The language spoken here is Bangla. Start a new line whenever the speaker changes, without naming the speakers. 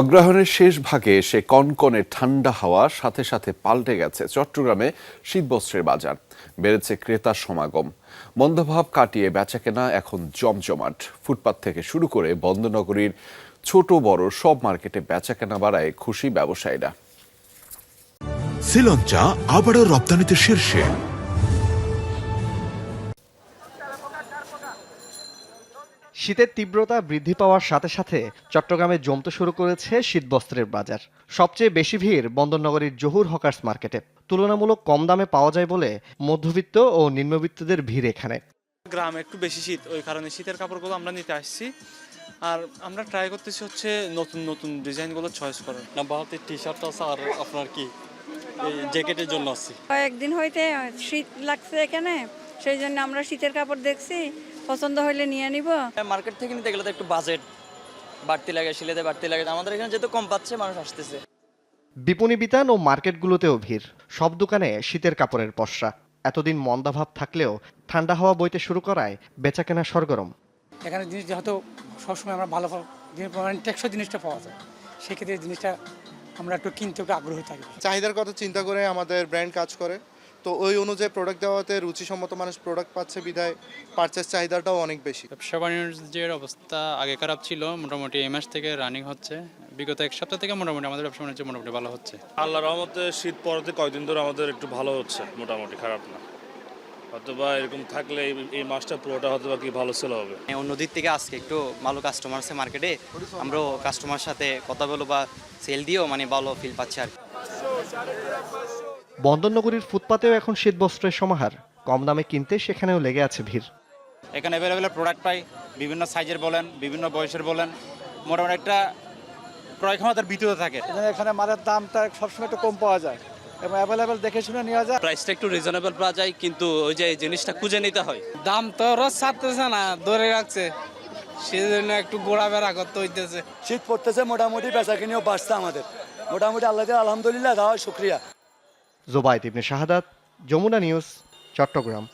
অগ্রহায়ণের শেষ ভাগে এসে কনকনে ঠান্ডা হাওয়া সাথে সাথে পাল্টে গেছে চট্টগ্রামে শীতবস্ত্রের বাজার। বেড়েছে ক্রেতার সমাগম। মন্দভাব কাটিয়ে বেচাকেনা এখন জমজমাট। ফুটপাত থেকে শুরু করে বন্দনগরীর ছোট বড় সব মার্কেটে বেচাকেনা বাড়ায় খুশি ব্যবসায়ীরা।
শ্রীলঞ্চা আবারও রপ্তানিতে শীর্ষে।
শীতের তীব্রতা বৃদ্ধি পাওয়ার সাথে সাথে চট্টগ্রামে জমতে শুরু করেছে শীতবস্ত্রের বাজার। সবচেয়ে বেশি ভিড় বন্দরনগরীর জহুর হকার্স মার্কেটে। তুলনামূলক কম দামে পাওয়া যায় বলে মধ্যবিত্ত ও নিম্নবিত্তদের ভিড় এখানে।
গ্রামে একটু বেশি শীত ওই কারণে শীতের কাপড়গুলো আমরা নিতে আসছি। আর আমরা ট্রাই করতেছি হচ্ছে নতুন নতুন ডিজাইনগুলো চয়েস করার।
না বাহাতে টি শার্ট আছে আর আপনার কি এই জ্যাকেটের জন্য আছে।
কয়েকদিন হইতে শীত লাগছে এখানে সেই জন্য আমরা শীতের কাপড় দেখছি। পছন্দ হইলে নিয়ে নিব।
মার্কেট থেকে নিতে গেলে তো একটু বাজেট বাড়তি লাগে সিলেতে বাড়তি লাগে। আমাদের এখানে যেহেতু কম পাচ্ছে মানুষ আসতেছে।
বিপণী বিতান ও মার্কেটগুলোতেও ভিড়। সব দোকানে শীতের কাপড়ের পসরা। এতদিন মন্দাভাব থাকলেও ঠান্ডা হাওয়া বইতে শুরু করায় বেচাকেনা সরগরম।
এখানে জিনিস হয়তো সবসময় আমরা ভালো মানে টেকসই জিনিসটা পাওয়া যায় সেক্ষেত্রে জিনিসটা আমরা একটু কিনতে একটু আগ্রহী থাকি।
চাহিদার কথা চিন্তা করে আমাদের ব্র্যান্ড কাজ করে। তো ওই অনুযায়ী প্রোডাক্ট দেওয়াতে রুচিসম্মত মানুষ প্রোডাক্ট পাচ্ছে বিধায় পারচেস চাহিদাটাও অনেক বেশি।
ব্যবসা বাণিজ্যের অবস্থা আগে খারাপ ছিল মোটামুটি এই মাস থেকে রানিং হচ্ছে। বিগত এক সপ্তাহ থেকে মোটামুটি আমাদের ব্যবসা বাণিজ্য মোটামুটি ভালো হচ্ছে।
আল্লাহ রহমতে শীত পড়াতে কয়দিন ধরে আমাদের একটু ভালো হচ্ছে মোটামুটি খারাপ না। অথবা এরকম থাকলে এই- মাসটা পুরোটা হয়তো বা কি ভালো সেল হবে।
অন্য দিক থেকে আজকে একটু ভালো কাস্টমার আছে মার্কেটে আমরাও কাস্টমার সাথে কথা বলো বা সেল দিয়েও মানে ভালো ফিল পাচ্ছি আর কি।
বন্দরনগরীর ফুটপাতেও এখন শীতবস্ত্রের সমাহার। কম দামে কিনতে সেখানেও লেগে আছে ভিড়।
এখানে অ্যাভেলেবেল প্রোডাক্ট পাই বিভিন্ন সাইজের বলেন বিভিন্ন বয়সের বলেন। মোটামুটি একটা ক্রয় ক্ষমতার ভিতরে থাকে।
এখানে মালের দামটা সবসময় একটু কম পাওয়া যায় এবং অ্যাভেলেবেল দেখে শুনে নেওয়া যায়।
প্রাইসটা একটু রিজনেবল পাওয়া যায় কিন্তু ওই যে এই জিনিসটা খুঁজে নিতে হয়।
দাম তো রোজ ছাড়তেছে না ধরে রাখছে। সেজন্য একটু ঘোরাফেরা করতে হইতেছে।
শীত পড়তেছে মোটামুটি বেচা কিনেও বাড়ছে আমাদের। মোটামুটি আল্লাহ আলহামদুলিল্লাহ দেওয়া শুক্রিয়া।
জোবাইদ ইবনে শাহাদাত যমুনা নিউজ চট্টগ্রাম।